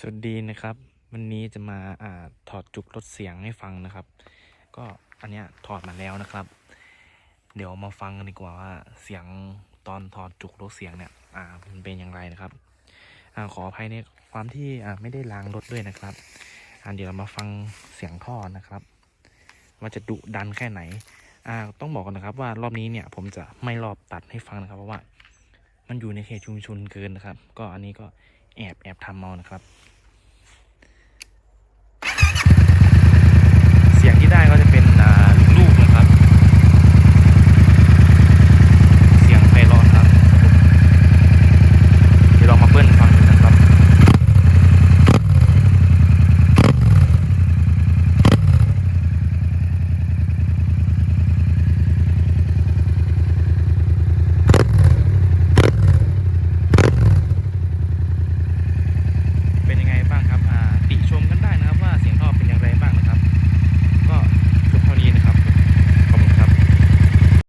สวัสดีนะครับ วันนี้จะมาอ่าถอดจุกลดเสียงให้ฟังนะครับ ก็อันเนี้ยถอดมาแล้วนะครับ เดี๋ยวมาฟังกันดีกว่าว่าเสียงตอนถอดจุกลดเสียงเนี่ย อ่ามันเป็นอย่างไรนะครับอ่าขออภัยในความที่อ่าไม่ได้ล้างรถด้วยนะครับอ่าเดี๋ยวเรามาฟังเสียงท่อนะครับ ว่าจะดุดันแค่ไหนอ่าต้องบอกกันนะครับว่ารอบนี้เนี่ยผมจะไม่รอบตัดให้ฟังนะครับ เพราะว่า มันอยู่ในเขตชุมชนเกินนะครับ ก็อันนี้ก็ แอบแอบทำเอานะครับ